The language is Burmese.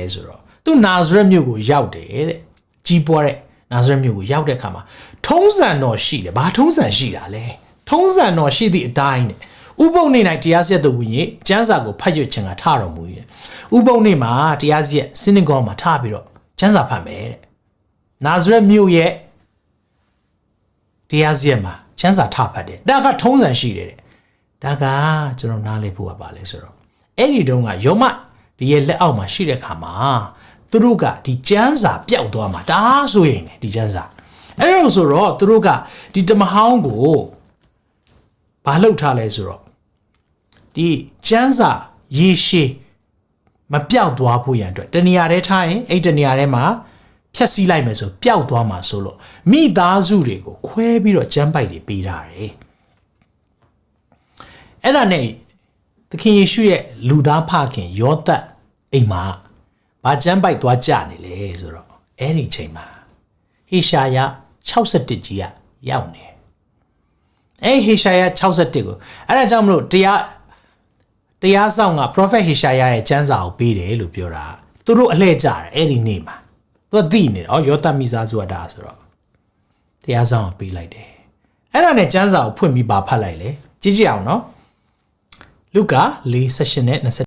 လဲဆိုတော့သူနာဇရက်မြို့ကိုရောက်တယ်တဲ့ကြီးပွားတဲ့နာဇရက်မြို့ကိုရောက်တဲ့အခါမှာထုံးစံတော်ရှိတယ်ဘာထုံးစံရှိတာလဲထုံးစံတော်ရှိသည့်အတိုင်းတဲ့ဥပုံနေ၌တရားစီရင်သူဝိညာဉ်ကျမ်းစာကိုဖတ်ရွတ်ခြင်းကထတော်မူ၏တဲ့ဥပုံနေမှာတရားစီရင်စနစ်ကောမှာထပြီးတော့ကျမ်းစာဖတ်မယ်တဲ့နာဇရက်မြို့ရဲ့တရားစီရင်မှာကျမ်းစာထဖတ်တယ်ဒါကထုံးစံရှိတယ်တဲ့ဒါကကျွန်တော်နားလည်ဖို့ကပါလဲဆိုတော့အဲ့ဒီတုန်းကယောမ ဒီရဲ့လက်အောက်မှာရှိတဲ့ခါမှာသူတို့ကဒီကျမ်းစာပျောက်သွားမှာဒါဆိုရင်လေဒီကျမ်းစာအဲ့လိုဆိုတော့သူတို့ကဒီတမဟောင်းကိုဘာလှုပ်ထားလဲဆိုတော့ဒီကျမ်းစာရေရှည်မပြောက်သွားဖို့ရန်အတွက်တနေရာတည်းထားရင်အဲ့တနေရာထဲမှာဖြတ်စည်းလိုက်မယ်ဆိုပျောက်သွားမှာဆိုလို့မိသားစုတွေကိုခွဲပြီးတော့ကျမ်းပိုက်တွေပေးထားတယ်အဲ့ဒါနဲ့သခင်ယေရှုရဲ့လူသားဖခင်ယောသတ် အိမ်မှာဘာကျမ်းပိုက်သွားကြနေလဲဆိုတော့အဲ့ဒီချိန်မှာဟေရှာယ61ကြီးကရောက်နေတယ်အဲ့ဟေရှာယ61ကိုအဲ့ဒါကြောင့်မလို့တရားတရားဆောင်က prophet ဟေရှာယရဲ့ကျမ်းစာကိုပေးတယ်လို့ပြောတာသူတို့အလှည့်ကြတယ်အဲ့ဒီနေ့မှာသူကသိနေတယ်ဩယောသတ်မိသားစုကဒါဆိုတော့တရားဆောင်ကိုပေးလိုက်တယ်အဲ့ဒါနဲ့ကျမ်းစာကိုဖွင့်ပြီးပါဖတ်လိုက်လေကြည့်ကြည့်အောင်နော်လုကာ4:16နဲ့20